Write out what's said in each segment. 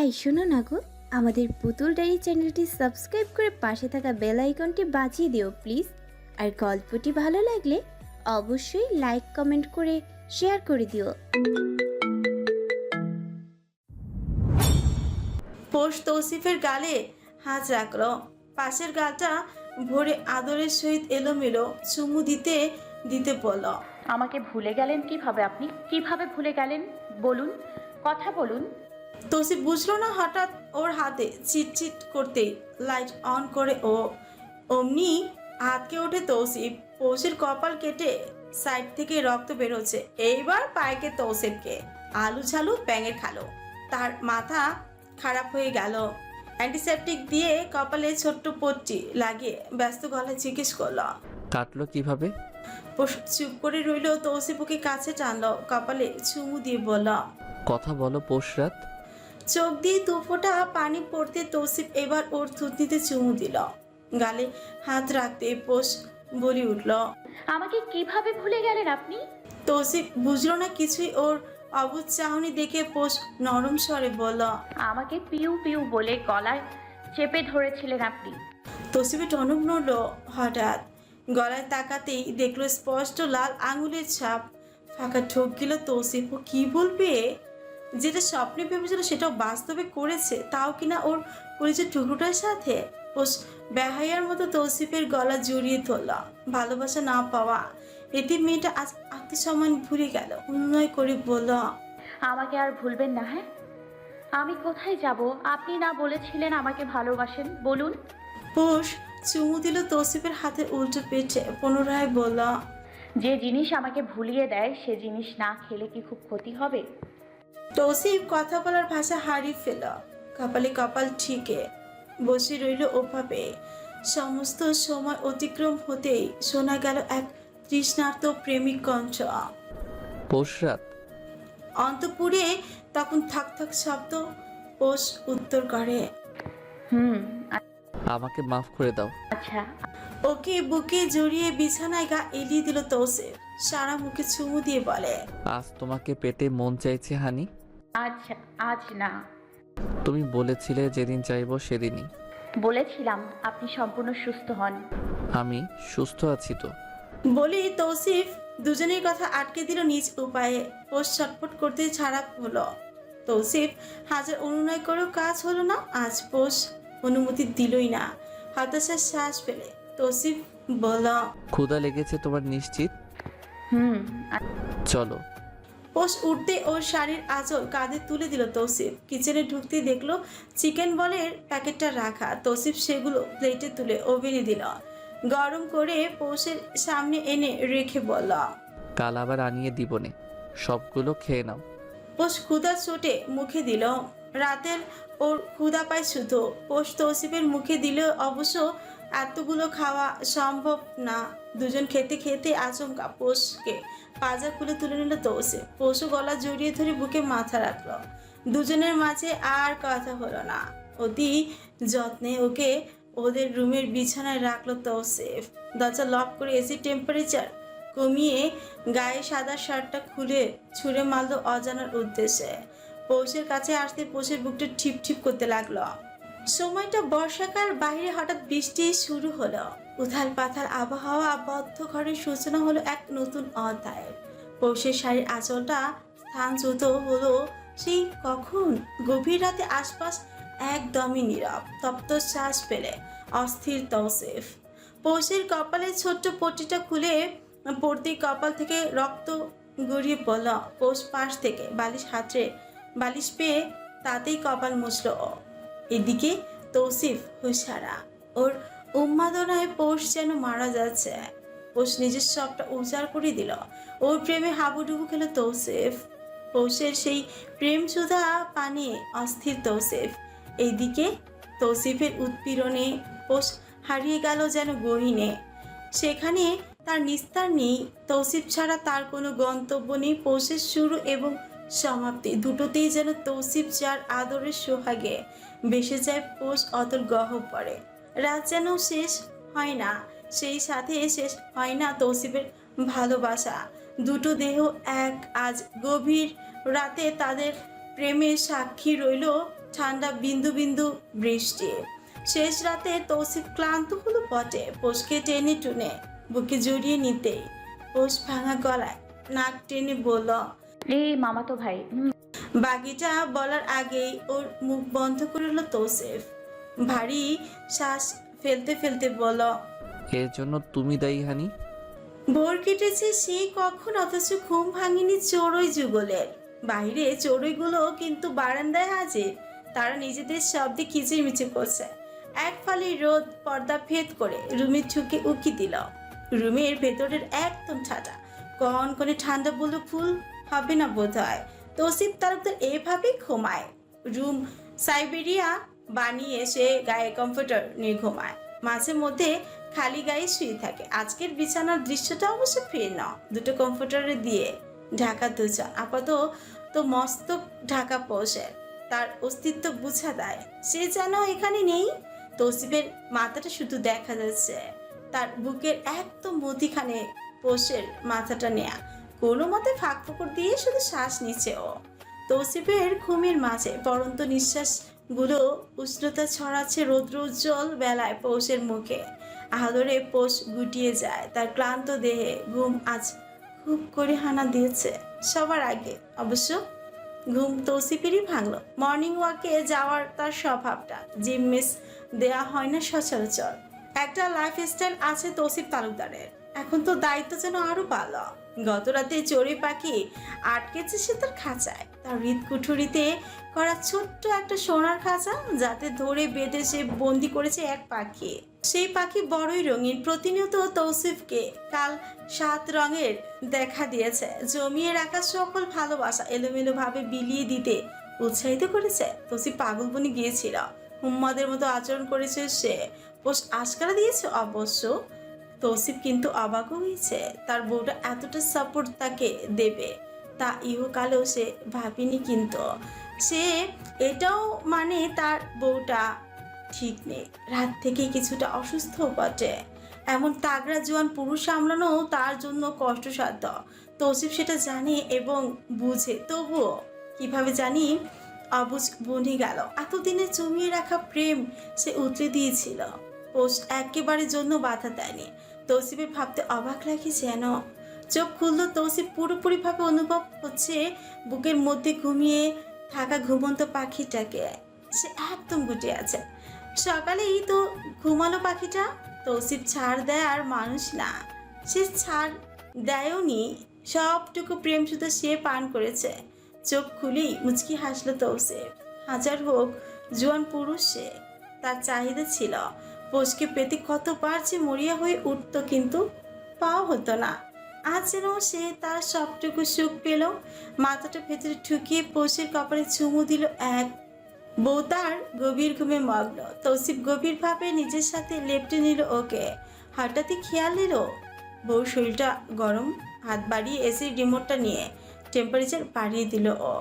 এই শোনো না গো আমাদের পুতুল ডায়েরি চ্যানেলটি সাবস্ক্রাইব করে পাশে থাকা বেল আইকনটি বাজিয়ে দিও প্লিজ। আর গল্পটি ভালো লাগলে অবশ্যই লাইক কমেন্ট করে শেয়ার করে দিও। পোষ তৌসিফের গালে হাত রাখল। পাশের গালটা ভরে আদরের সহিত এলোমেলো চুমু দিতে দিতে বলল আমাকে ভুলে গেলেন কীভাবে আপনি? কীভাবে ভুলে গেলেন? বলুন কথা বলুন। তৌসিফ বুঝলো না হঠাৎ ওর হাতে চিটচিট করতেই লাইট অন করে ও অমনি হাতকে ওঠে তৌসিফ। পৌষের কপাল কেটে সাইড থেকে রক্ত বেরোচ্ছে। এইবার পায়কে তৌসিফকে আলু ঝালু ব্যাঙের খালো। তার মাথা খারাপ হয়ে গেল। অ্যান্টিসেপটিক দিয়ে কপালে ছোট্ট পট্টি লাগিয়ে ব্যস্ত গলায় জিজ্ঞেস করল। কাটলো কীভাবে? চুপ করে রইল তৌসিফ ওকে কাছে টানলো। কপালে চুমু দিয়ে বলল কথা বলো পোষরাত চোখ দিয়ে দুফোঁটা পানি পড়তে তৌসিফ এবার ওর থুতনিতে চুমু দিল। গালে হাত রাখতে পোষ বলি উঠল। আমাকে কীভাবে ভুলে গেলেন আপনি? তৌসিফ বুঝলো না কিছুই ওর অবুজ চাহনি দেখে পোষ নরম স্বরে বলল আমাকে পিউ পিউ বলে গলায় চেপে ধরেছিলেন আপনি। তৌসিফে টনক নড়ল হঠাৎ। গলায় তাকাতেই দেখল স্পষ্ট লাল আঙুলের ছাপ। ফাঁকা ঠোক গেল তৌসিফ ও কি বলবে? যেটা স্বপ্নে ভেবেছিল সেটাও বাস্তবে করেছে তাও কিনা ওর পরিচয় টুকরোটার সাথে? পোষ বেহাইয়ার মতো তৌসিফের গলা জড়িয়ে ধরল। ভালোবাসা না পাওয়া এতে মেয়েটা আজ আত্মসম্মান ভুলে গেল। উন্নয় করে বলল আমাকে আর ভুলবেন না হ্যাঁ? আমি কোথায় যাব? আপনি না বলেছিলেন আমাকে ভালোবাসেন বলুন। পোষ চুমু দিল তৌসিফের হাতের উল্টো পেটে পুনরায় বলল যে জিনিস আমাকে ভুলিয়ে দেয় সে জিনিস না খেলে কি খুব ক্ষতি হবে? তৌসিফ কথা বলার ভাষা হারিয়ে ফেল কপালে কপাল ঠিকে বসে রইল ওভাবে। সমস্ত সময় অতিক্রম হতেই শোনা গেল এক তৃষ্ণার্ত প্রেমিক কণ্ঠ। পোষরাত অন্তপুরে তখন থাক থাক শব্দ পোষ উত্তর করে। হুম আমাকে মাফ করে দাও। আচ্ছা। ওকে বুকে জড়িয়ে বিছানায় গা এলিয়ে দিল তৌসিফ। সারা মুখে চুমু দিয়ে বলে আজ তোমাকে পেটে মন চাইছে হানি? আচ্ছা আজ না। তুমি বলেছিলে যেদিন চাইব সেদিনই। বলেছিলাম আপনি সম্পূর্ণ সুস্থ হন। আমি সুস্থ আছি তো। বলি তৌসিফ দুজনের কথা আটকে দিল নিজ উপায়ে। পোষ ছটফট করতে ছাড়া হলো। তৌসিফ হাজার অনুনয় করেও কাজ হলো না আজ পোষ। অনুমতি দিলই না। হতাশার শ্বাস ফেলে। তৌসিফ বল। ক্ষুধা লেগেছে তোমার নিশ্চিত? হুম চলো। পোষ উঠতে ওর শাড়ির আঁচল কাঁধে তুলে দিল তৌসিফ। কিচেনে ঢুকতে দেখল চিকেন বলের প্যাকেটটা রাখা। তৌসিফ সেগুলো প্লেটে তুলে ওভেনে দিল। গরম করে পৌষের সামনে এনে রেখে বলল কাল আবার আনিয়ে দিবনে সবগুলো খেয়ে নাও। পোষ ক্ষুদা চোটে মুখে দিল। রাতের ওর ক্ষুদা পায় শুধু। পোষ তৌসিফের মুখে দিলে অবশ্য এতগুলো খাওয়া সম্ভব না। দুজন খেতে খেতে আচমকা পোষকে পাজা খুলে তুলে নিল তৌসিফ। পোষও গলা জড়িয়ে ধরে বুকে মাথা রাখল। দুজনের মাঝে আর কথা হলো না। অতি যত্নে ওকে ওদের রুমের বিছানায় রাখল তৌসিফ। দরজা লক করে এসি টেম্পারেচার কমিয়ে গায়ে সাদা শার্টটা খুলে ছুঁড়ে মারল অজানার উদ্দেশ্যে। পৌষের কাছে আসতে পৌষের বুকটা ঠিপ ঠিপ করতে লাগল। সময়টা বর্ষাকাল, বাইরে হঠাৎ বৃষ্টি শুরু হলো। উথাল পাথাল আবহাওয়া, বদ্ধ ঘরের সূচনা হলো এক নতুন অধ্যায়ের পৌষের শাড়ির আঁচলটা স্থানচ্যুত হলো সেই কখন? গভীর রাতে আশপাশ একদমই নীরব, তপ্ত শ্বাস পেলে অস্থির তৌসিফ পৌষের কপালের ছোট্ট পট্টিটা খুলে পড়তেই কপাল থেকে রক্ত গড়িয়ে পড়ল। পৌষ পাশ থেকে বালিশ হাতড়ে বালিশ পেয়ে তাতেই কপাল মুছল। এদিকে তৌসিফ হুশারা ওর উন্মাদনায় পোষ যেন মারা যাচ্ছে। পোষ নিজের সবটা উজাড় করে দিল। ওর প্রেমে হাবুডুবু খেল তৌসিফ। পৌষের সেই প্রেম সুধা পানে অস্থির তৌসিফ। এইদিকে তৌসিফের উৎপীড়নে পোষ হারিয়ে গেল যেন গহিনে। সেখানে তার নিস্তার নেই। তৌসিফ ছাড়া তার কোনো গন্তব্য নেই। পৌষের শুরু এবং সমাপ্তি। দুটোতেই যেন তৌসিফ যার আদরের সোহাগে বেসে যায় পোষ অতল গহ্বরে রাত যেন শেষ হয় না, সেই সাথে শেষ হয় না তৌসিফের ভালোবাসা। দুটো দেহ এক, আজ গভীর রাতে তাদের প্রেমের সাক্ষী রইল ঠান্ডা বিন্দু বিন্দু বৃষ্টি। শেষ রাতে তৌসিফ ক্লান্ত হলো বটে, পোষকে টেনে টুনে, বুকে জড়িয়ে নিতেই। পোষ ভাঙা গলায় নাক টেনে বলল এই মামাতো ভাই হুম, বাকিটা বলার আগেই ওর মুখ বন্ধ করল তৌসিফ। ভারী শ্বাস ফেলতে ফেলতে বলল এর জন্য তুমি দায়ী হানি। ভোর কেটেছে সেই কখন অথচ ঘুম ভাঙিনি চড়ুই যুগলের। বাইরে চড়ুইগুলো কিন্তু বারান্দায় হাজির তারা নিজেদের শব্দে কিচিরমিচির করছে। এক ফালি রোদ পর্দা ভেদ করে রুমে ঢুকে উকি দিল। রুমের ভেতরের একদম ঠান্ডা কন করে ঠান্ডা বলে ফুল হবে না বোধ হয় তসিফ তারপর এভাবেই ঘুমায়। রুম সাইবেরিয়া বানিয়ে সে গায়ে কম্পিউটার নিয়ে ঘুমায়। মাঝে মধ্যে খালি গায়ে শুয়ে থাকে। আজকের বিছানার দৃশ্যটা অবশ্য ভিন্ন। দুটো কম্পিউটারে দিয়ে ঢাকা দুজন। আপাতত তো মস্ত ঢাকা পোষের তার অস্তিত্ব বুঝা দেয় সে যেন এখানে নেই। তসিবের মাথাটা শুধু দেখা যাচ্ছে। তার বুকের একদম মধ্যিখানে পোষের মাথাটা নেয়া। কোনো মতে ফাঁক ফোকর দিয়ে শুধু শ্বাস নিচ্ছে ও। তৌসিফের ঘুমের মাঝে পরন্ত নিঃশ্বাসগুলো উষ্ণতা ছড়াচ্ছে রৌদ্র উজ্জ্বল বেলায় পৌষের মুখে। আদরে পোষ গুটিয়ে যায়, তার ক্লান্ত দেহে ঘুম আজ খুব করে হানা দিয়েছে। সবার আগে অবশ্য ঘুম তৌসিফেরই ভাঙলো। মর্নিং ওয়াকে যাওয়ার তার স্বভাবটা জিম মিস দেয়া হয় না সচরাচর। একটা লাইফস্টাইল আছে তৌসিফ তালুকদারের। এখন তো দায়িত্ব যেন আরও ভালো গত রাতে চড়ুই পাখি আটকেছে সে তার খাঁচায়। তার হৃদ কুঠুরিতে করা ছোট্ট একটা সোনার খাঁচা যাতে ধরে বেঁধে সে বন্দি করেছে এক পাখি। সেই পাখি বড়ই রঙিন, প্রতিনিয়ত তৌসিফকে কাল সাত রঙের দেখা দিয়েছে। জমিয়ে রাখা সকল ভালোবাসা এলোমেলো ভাবে বিলিয়ে দিতে উৎসাহিত করেছে। তৌসিফ পাগল বনে গিয়েছিল। হুম্মাদের মতো আচরণ করেছে সে। পোষ আশকারা দিয়েছে অবশ্য। তৌসিফ কিন্তু অবাকও হয়েছে। তার বউটা এতটা সাপোর্ট তাকে দেবে, তা ইহকালেও সে ভাবিনি কিন্তু। সে এটাও মানে তার বউটা ঠিক নেই। রাত থেকে কিছুটা অসুস্থ বটে। এমন তাগড়া জোয়ান পুরুষ সামলানো তার জন্য কষ্টসাধ্য। তৌসিফ সেটা জানে এবং বুঝে। তবুও কীভাবে জানি অবুঝ বনি গেল। এতদিনে জমিয়ে রাখা প্রেম সে উতলে দিয়েছিল। পোস্ট একেবারে জন্য বাধা দেয়নি। তৌসিফের ভাবতে অবাক লাগে যেন। চোখ খুললো তৌসিফ পুরোপুরিভাবে অনুভব হচ্ছে বুকের মধ্যে ঘুমিয়ে থাকা ঘুমন্ত পাখিটাকে। সে একদম গুটিয়ে আছে। সকালেই তো ঘুমালো পাখিটা। তৌসিফ ছাড় দেয় আর মানুষ না। সে ছাড় দেয়ও নি সবটুকু প্রেম শুধু সে পান করেছে। চোখ খুলেই মুচকি হাসলো তৌসিফ। হাজার হোক, জোয়ান পুরুষ সে। তার চাহিদা ছিল। পোষকে পেতে কতবার যে মরিয়া হয়ে উঠত কিন্তু পাওয়া হতো না। আজ যেন সে তার সবটুকু সুখ পেল। মাথাটা ভেতরে ঠুকিয়ে পোষের কপালে চুমু দিল এক। বউ তার গভীর ঘুমে মগ্ন। তৌসিফ গভীরভাবে নিজের সাথে লেপটে নিল ওকে। হঠাৎই খেয়াল নিল বউ শরীরটা গরম। হাত বাড়িয়ে এসির রিমোটটা নিয়ে টেম্পারেচার বাড়িয়ে দিল ও।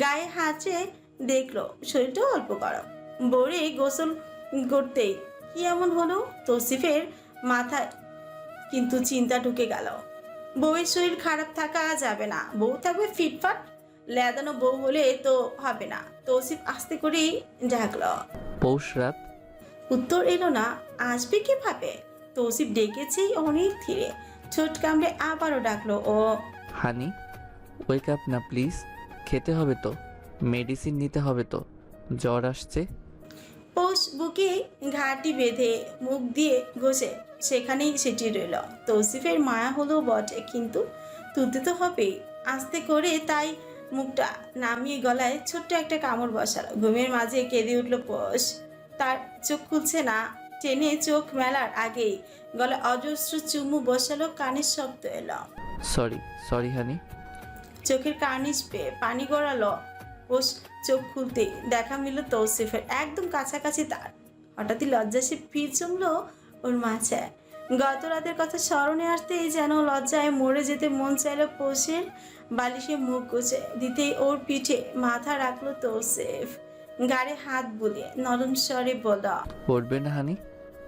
গায়ে হাঁচে দেখল শরীরটা অল্প গরম। বউরে গোসল করতেই কি এমন হলো? তৌসিফের মাথায় কিন্তু চিন্তা ঢুকে গেল। বউয়ের শরীর খারাপ থাকা যাবে না। বউ থাকবে ফিটফাট লেদানো বউ হলে তো হবে না। তৌসিফ আস্তে করেই ডাকলো পৌষ রাত। উত্তর এলো না আসবে কীভাবে? তৌসিফ ডেকেছেই অনেক ধীরে। ছোট কামড়ে আবারও ডাকলো ও হানি ওয়েক আপ না প্লিজ খেতে হবে তো। মেডিসিন নিতে হবে তো। জ্বর আসছে। পৌষ বুকে ঘাটি বেঁধে মুখ দিয়ে ঘষে সেখানেই সেটি রইল। তৌসিফের মায়া হলো বটে কিন্তু তুলতে তো হবেই। আস্তে করে তাই মুখটা নামিয়ে গলায় ছোট্ট একটা কামড় বসালো। ঘুমের মাঝে কেঁদে উঠল পোষ। তার চোখ খুলছে না টেনে চোখ মেলার আগেই গলায় অজস্র চুমু বসালো কানের শব্দ এলো। সরি সরি হানি চোখের কার্নিশ পেয়ে পানি গড়ালো পোষ চোখ খুলতেই দেখা মিলল তৌসিফের একদম কাছাকাছি তার। হঠাৎই লজ্জা সে ফির জমলো ওর মাঝে। গত রাতের কথা স্মরণে আসতেই যেন লজ্জায় মরে যেতে মন চাইলো পোষের বালিশে মুখ গুছে দিতেই ওর পিঠে মাথা রাখল তৌসিফ। গাড়ে হাত বুলিয়ে নরম স্বরে বলল পড়বে না হানি?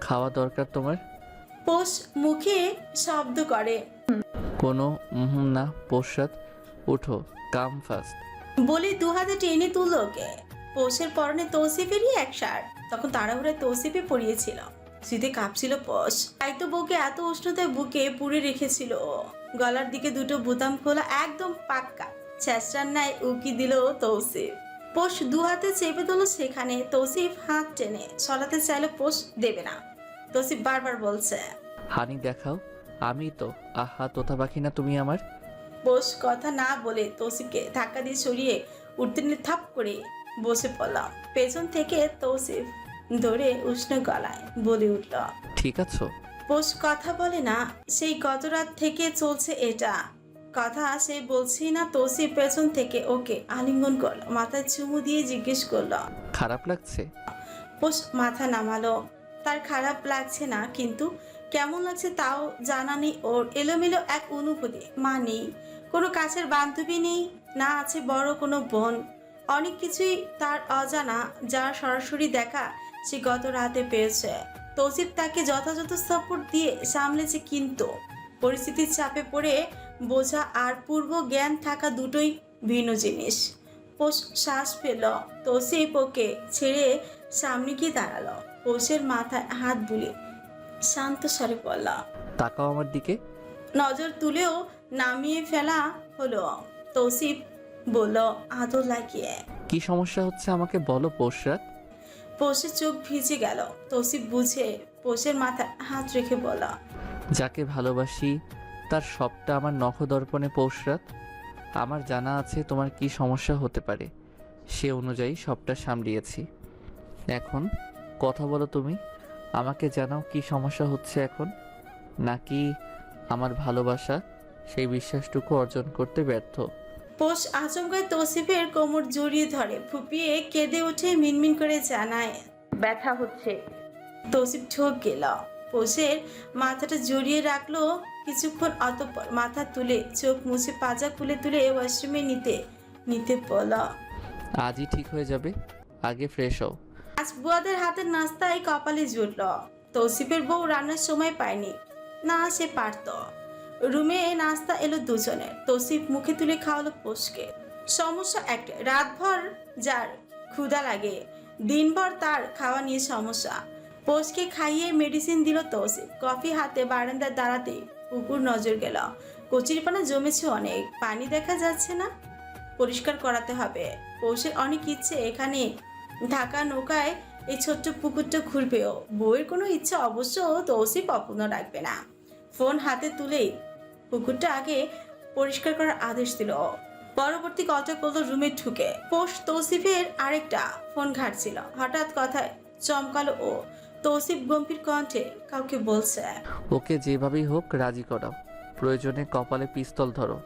খাওয়া দরকার তোমার? পোষ মুখে শব্দ করে। কোনো উহুম না পৌষ রাত উঠো কাম ফাস্ট। বলে দু হাতে টেনে তুললো ওকে। পোষের পরনে তৌসিফেরই এক শার্ট। তখন তাড়াহুড়ে তৌসিফে পরিয়েছিল। শীতে কাঁপছিল পোষ। তাই তো বউকে এত উষ্ণতায় বুকে পুড়ে রেখেছিল গলার দিকে দুটো বোতাম খোলা একদম পাক্কা। ছেঁচড়ার ন্যায় উকি দিল তৌসিফ। পোষ দু হাতে চেপে দিল সেখানে। তৌসিফ হাত টেনে সরাতে চাইলে পোষ দেবে না। তৌসিফ বারবার বলছে, হানি দেখাও আমি তো। আহা তোতা পাখি না তুমি আমার? বোস কথা না বলে তৌসিফকে ধাক্কা দিয়ে সরিয়ে উঠতে থাপ করে বসে পড়লাম। পেছন থেকে তৌসিফ ধরে উষ্ণ গলায় বলে উঠল ঠিক আছো? বোস কথা বলে না সেই গত রাত থেকে চলছে এটা। কথা সে বলছি না তৌসিফ পেছন থেকে ওকে আলিঙ্গন করল মাথায় চুমু দিয়ে জিজ্ঞেস করল খারাপ লাগছে? পোষ মাথা নামালো তার খারাপ লাগছে না কিন্তু কেমন লাগছে তাও জানা নেই ওর এলোমেলো এক অনুভূতি মা নেই কোনো কাছের বান্ধবী নেই, না আছে বড় কোনো বোন। অনেক কিছুই তার অজানা, যার সরাসরি দেখা সে গত রাতে পেয়েছে। তৌসিফ তাকে যথাযথ সাপোর্ট দিয়ে সামলেছে কিন্তু। পরিস্থিতির চাপে পড়ে বোঝা আর পূর্ব জ্ঞান থাকা দুটোই ভিন্ন জিনিস। পোষ শ্বাস পেল তৌসিফ ওকে ছেড়ে সামনে গিয়ে দাঁড়াল। পোষের মাথায় হাত বুলে শান্ত স্বরে বলল, তাকাও আমার দিকে। নজর তুলেও নামিয়ে ফেলা হলো। তৌসিফ বলল আদর লাগিয়ে। কি সমস্যা হচ্ছে আমাকে বলো পোশরাত পোষের চোখ ভিজে গেল। তৌসিফ বুঝে পোষের মাথায় হাত রেখে বলল যাকে ভালোবাসি তার সবটা আমার নখদর্পণে পৌষরাত আমার জানা আছে তোমার কি সমস্যা হতে পারে। সে অনুযায়ী সবটা সামলিয়েছি। এখন কথা বলো তুমি আমাকে জানাও কি সমস্যা হচ্ছে এখন? নাকি আমার ভালোবাসা সেই বিশ্বাসটুকু অর্জন করতে ব্যর্থ। পোষ আচমকায় তৌসিফের কোমর জড়িয়ে ধরে ফুপিয়ে কেঁদে উঠে মিনমিন করে জানায় ব্যথা হচ্ছে। তৌসিফ ঠোক গেল। পোষের মাথাটা জড়িয়ে রাখল কিছুক্ষণ অতঃপর মাথা তুলে চোখ মুছে পাজা খুলে তুলে ওয়াশরুমে নিতে নিতে বলা আজই ঠিক হয়ে যাবে আগে ফ্রেশ হও। আজ বুয়াদের হাতের নাস্তায় কপালে জুটল। তৌসিফের বউ রান্নার সময় পায়নি। না সে পারত। রুমে নাস্তা এলো দুজনের। তৌসিফ মুখে তুলে খাওয়ালো পোষকে সমস্যা একটা রাতভর যার ক্ষুধা লাগে, দিনভর তার খাওয়া নিয়ে সমস্যা। পোষকে খাইয়ে মেডিসিন দিল তৌসিফ। কফি হাতে বারান্দার দাঁড়াতে পুকুর নজর গেল। কচুরিপানা জমেছে অনেক, পানি দেখা যাচ্ছে না। পরিষ্কার করাতে হবে। পৌষের অনেক ইচ্ছে এখানে ঢাকা নৌকায় এই ছোট্ট পুকুরটা ঘুরবেও। বউয়ের কোনো ইচ্ছা অবশ্য তৌসিফ অপূর্ণ রাখবে না। ফোন হাতে তুলেই পুকুরটা আগে পরিষ্কার করার আদেশ দিল। পরবর্তী কথা করল রুমে ঢুকে। পোষ তৌসিফের আরেকটা ফোন ঘাটছিল। হঠাৎ কথায় চমকালো ও। তৌসিফ গম্ভীর কণ্ঠে কাউকে বলছে, ওকে যেভাবেই হোক রাজি করাও। প্রয়োজনে কপালে পিস্তল ধরো।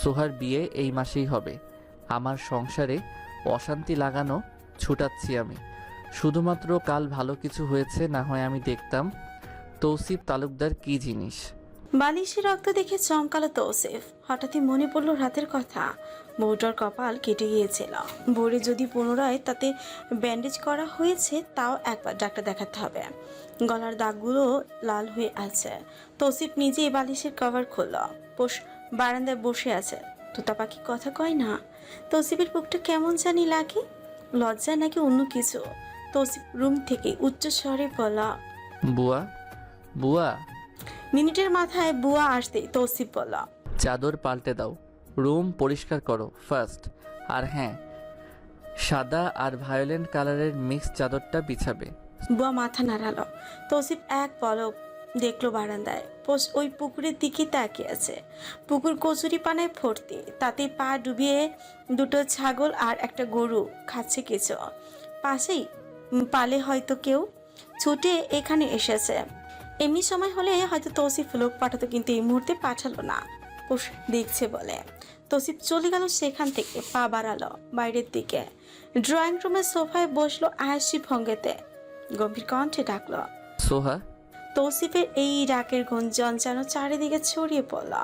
সোহার বিয়ে এই মাসেই হবে। আমার সংসারে অশান্তি লাগানো ছুটাচ্ছি আমি। শুধুমাত্র কাল ভালো কিছু হয়েছে, না হয় আমি দেখতাম তৌসিফ তালুকদার কি জিনিস? বালিশের রক্ত দেখে চমকালো তৌসিফ। হঠাৎই মনে পড়ল রাতের কথা। বউটার কপাল কেটে গিয়েছিল। বউরে যদি পুনরায় তাতে ব্যান্ডেজ করা হয়েছে তাও একবার ডাক্তার দেখাতে হবে। গলার দাগগুলো লাল হয়ে আছে। তৌসিফ নিজেই বালিশের কভার খুলল। পোষ বারান্দায় বসে আছে। তোতা পাখি কথা কয় না? তৌসিফের বুকটা কেমন জানি লাগে? লজ্জা নাকি অন্য কিছু? তৌসিফ রুম থেকে উচ্চ স্বরে বলা বুয়া বুয়া। মিনিটের মাথায় বুয়া আসতে তৌসিফ বলা চাদর পাল্টে দাও রুম পরিষ্কার করো ফার্স্ট আর হ্যাঁ সাদা আর ভায়োলেন্ট কালারের মিক্স চাদরটা বিছাবে। বুয়া মাথা নাড়ালো। তৌসিফ এক পলক দেখল বারান্দায় পোষ ওই পুকুরের দিকে তাকিয়ে আছে। পুকুর কচুরি পানায় ভর্তি তাতে পা ডুবিয়ে দুটো ছাগল আর একটা গরু খাচ্ছে কিছু। পাশেই পালে হয়তো কেউ ছুটে এখানে এসেছে। এমনি সময় হলে হয়তো তৌসিফ লোক পাঠাতো কিন্তু এই মুহূর্তে পাঠালো না। পোষ দেখছে বলে। তৌসিফ চলে গেল সেখান থেকে পা বাড়ালো বাইরের দিকে। ড্রয়িং রুমের সোফায় বসল আয়াসি ভঙ্গেতে। গম্ভীর কণ্ঠে ডাকলো সোহা? তৌসিফের এই ডাকের গুঞ্জন যেন চারিদিকে ছড়িয়ে পড়ল।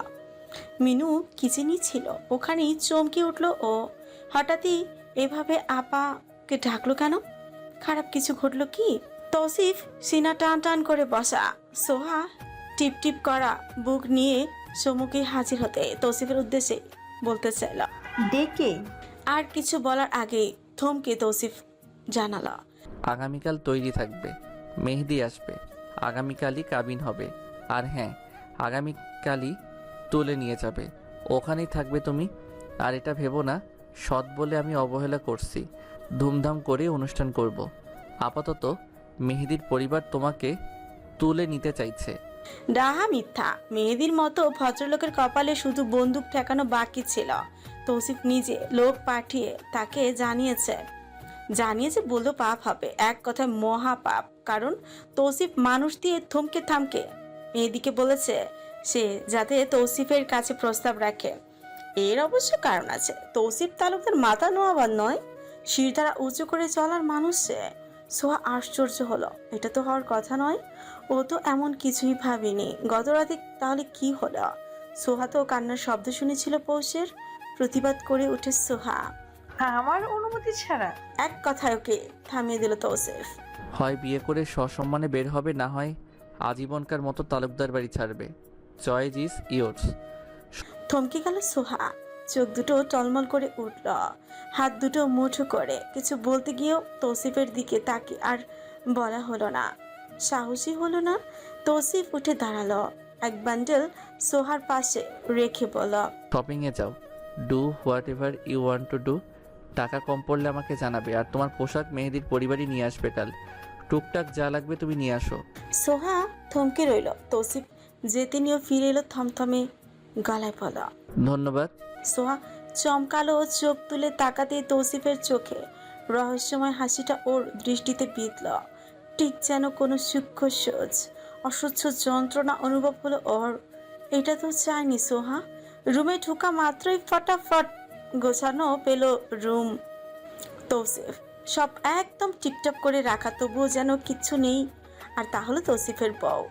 মিনু কিচেনই ছিল ওখানেই চমকে উঠল ও। হঠাৎই এভাবে আপাকে ডাকলো কেন? খারাপ কিছু ঘটলো কি? তৌসিফ সিনা টান টান করে বসা। সোহা টিপ টিপ করা বুক নিয়ে সম্মুখে হাজির হতে তৌসিফের উদ্দেশ্যে বলতে চাইল। ডেকে? আর কিছু বলার আগে থমকে তৌসিফ জানালা। আগামীকাল তৈরি থাকবে মেহেদি আসবে আগামীকালই কাবিন হবে আর হ্যাঁ আগামীকালই তুলে নিয়ে যাবে। ওখানেই থাকবে তুমি আর এটা ভেবো না সৎ বলে আমি অবহেলা করছি ধুমধাম করে অনুষ্ঠান করব। আপাতত মেহেদির পরিবার তোমাকে তুলে নিতে চাইছে। ডাহা মিথ্যা। মেহেদির মতো ভদ্রলোকের কপালে শুধু বন্দুক ঠেকানো বাকি ছিল। তৌসিফ নিজে লোক পাঠিয়ে তাকে জানিয়েছে। জানিয়েছে বললেও পাপ হবে। এক কথায় মহা পাপ কারণ তৌসিফ মানুষ দিয়ে থমকে থামকে মেহেদিকে বলেছে সে যাতে তৌসিফের কাছে প্রস্তাব রাখে। এর অবশ্য কারণ আছে। তৌসিফ তালুকদার মাথা নোয়াবার নয় শিরধারা উঁচু করে চলার মানুষ সে। সোহা আশ্চর্য হলো। এটা তো হওয়ার কথা নয়। ও তো এমন কিছুই ভাবেনি। গত রাতে তাহলে কি হলো? সোহা তো কান্নার শব্দ শুনেছিল পৌষের। প্রতিবাদ করে উঠে সোহা। আমার অনুমতি ছাড়া। এক কথায় ওকে থামিয়ে দিল তৌসিফ। হয় বিয়ে করে সসম্মানে বের হবে না হয় আজীবনকার মতো তালুকদার বাড়ি ছাড়বে। Choice is yours. থমকে গেল সোহা। চোখ দুটো টলমল করে উঠল হাত দুটো মুঠো করে। কিছু বলতে গিয়েও তৌসিফের দিকে তাকে আর বলা হলো না। সাহসী হলো না? তৌসিফ উঠে দাঁড়াল এক বান্ডেল সোহার পাশে রেখে বলল শপিংয়ে যাও। Do whatever you want to do টাকা কম পড়লে আমাকে জানাবে আর তোমার পোশাক মেহেদির পরিবারই নিয়ে আসবে কাল। টুকটাক যা লাগবে তুমি নিয়ে আসো। সোহা থমকে রইল। তৌসিফ যেতে নিয়েও ফিরে এলো থমথমে গলায় বলা ধন্যবাদ। সোহা চমকালো চোখ তুলে তাকাতে তৌসিফের চোখে। রহস্যময় হাসিটা ওর দৃষ্টিতে বিঁধল। ঠিক যেন কোনো সূক্ষ্ম সোজ অসহ্য যন্ত্রণা অনুভব হলো ওর। এটা তো চায়নি সোহা। রুমে ঢোকা মাত্রই ফটাফট গোছানো পেল রুম। তৌসিফ, সব একদম টিপটপ করে রাখা, তবুও যেন কিচ্ছু নেই। আর তাহলে তৌসিফের বউ।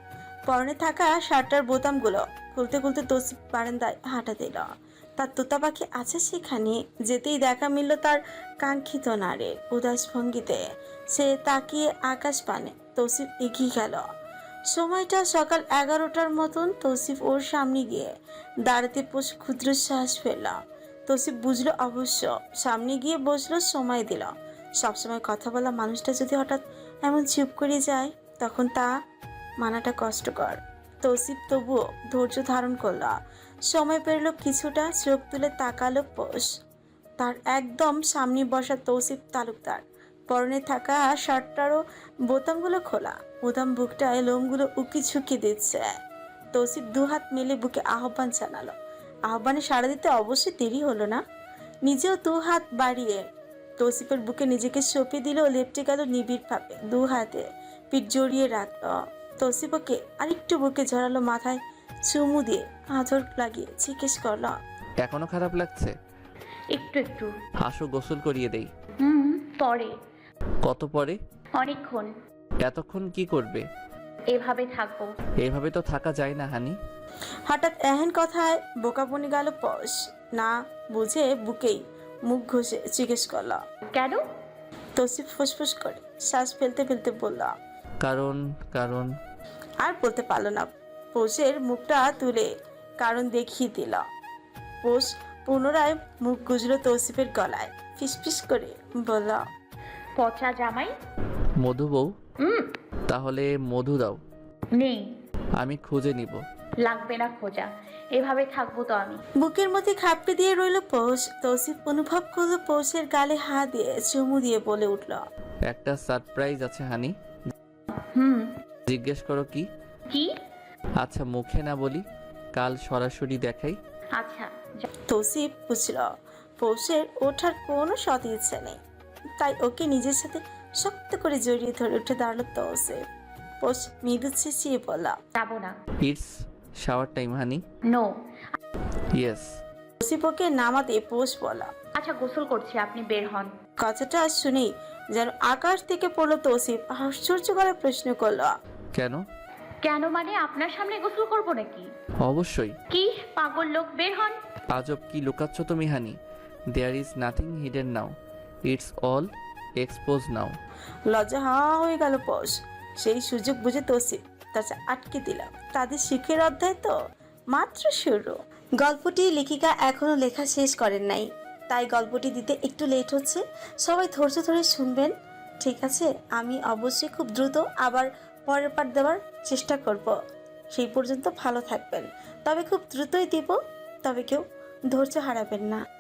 পরনে থাকা শার্টার বোতামগুলো খুলতে খুলতে তৌসিফ বারান্দায় হাঁটা দিল। তার তোতা পাখি আছে সেখানে। যেতেই দেখা মিলল তার কাঙ্ক্ষিত নারীর উদাস ভঙ্গিতে। সে তাকিয়ে আকাশ পানে তৌসিফ এগিয়ে গেল। সময়টা সকাল এগারোটার মতন তৌসিফ ওর সামনে গিয়ে দাঁড়াতে পোষ ক্ষুদ্র শ্বাস ফেলল। তৌসিফ বুঝলো অবশ্য সামনে গিয়ে বসল সময় দিল। সবসময় কথা বলা মানুষটা যদি হঠাৎ এমন চুপ করে যায়, তখন তা মানাটা কষ্টকর। তৌসিফ তবুও ধৈর্য ধারণ করল। সময় পেরলো কিছুটা, চোখ তুলে তাকালো পোষ তার একদম সামনে বসা তৌসিফ তালুকদার। পরনে থাকা শার্টটারও বোতামগুলো খোলা। বোতাম বুকটায় লোমগুলো উকি ঝুঁকি দিচ্ছে। তৌসিফ দুহাত মেলে বুকে আহ্বান জানালো। আহ্বানে সাড়া দিতে অবশ্যই দেরি হলো না। নিজেও দু হাত বাড়িয়ে তৌসিফের বুকে নিজেকে সঁপে দিল, লেপটে গেল নিবিড় ভাবে দু হাতে পিঠ জড়িয়ে রাখল। তৌসিফ ওকে আরেকটু বুকে ঝরালো মাথায় চুমু দিয়ে আদর লাগিয়ে জিজ্ঞেস করল এখনও খারাপ লাগছে? একটু একটু। আসো গোসল করিয়ে দেই। হুম পরে। কত পরে? অনেকক্ষণ। এতক্ষণ কি করবে? এভাবে থাকব। এভাবে তো থাকা যায় না হানি। হঠাৎ এহেন কথায় বোকা বনে গেল পশ। না বুঝে বুকেই মুখ ঘষে জিজ্ঞেস করল কেন? তৌসিফ ফুসফুস করে শ্বাস ফেলতে ফেলতে বলল কারণ কারণ। আর বলতে পারল না। পোষের মুখটা তুলে কারণ দেখিয়ে দিল। পোষ পুনরায় মুখ গুজলো তৌসিফের গলায় ফিসফিস করে বলল পচা জামাই? মধু বউ? হুম। তাহলে মধু দাও। নেই। আমি খুঁজে নিব। লাগবে না খোঁজা। এভাবে থাকব তো আমি। বুকের মধ্যে খাপড়ে দিয়ে রইল পৌষ। তৌসিফ অনুভব করল পৌষের গালে হাত দিয়ে চুমু দিয়ে বলে উঠল একটা সারপ্রাইজ আছে হানি। হুম। জিজ্ঞেস করো কি? কি? আচ্ছা মুখে না বলি কাল সরাসরি দেখাই। আচ্ছা তৌসিফ বুঝল পৌষের ওঠার কোনো সৎ ইচ্ছে নেই। তাই ওকে নিজের সাথে শক্ত করে জড়িয়ে ধরে উঠে দাঁড়াল তৌসিফ। পৌষ মৃদু চেঁচিয়ে বলল যাব না। It's shower time honey no yes Tousif ওকে নামাতে পৌষ বলা আচ্ছা গোসল করছি আপনি বের হন। কথাটা শুনেই যেন আকাশ থেকে পড়ল তৌসিফ আশ্চর্য করে প্রশ্ন করল কেন? কেন মানে আপনার সামনে গোসল করব নাকি? অবশ্যই। কি? পাগল লোক বের হন। আজব কি লুকাচ্ছ তুমি honey? There is nothing hidden now it's all expose now লজ্জা হা হয়ে গেল পশ। সেই সুযোগ বুঝে তৌসিফ তাছাড়া আটকে দিলাম তাদের শিখের অধ্যায় তো মাত্র শুরু। গল্পটি লেখিকা এখনও লেখা শেষ করেন নাই। তাই গল্পটি দিতে একটু লেট হচ্ছে। সবাই ধৈর্য ধরে শুনবেন। ঠিক আছে? আমি অবশ্যই খুব দ্রুত আবার পরের পার্ট দেওয়ার চেষ্টা করব। সেই পর্যন্ত ভালো থাকবেন। তবে খুব দ্রুতই দিব, তবে কেউ ধৈর্য হারাবেন না।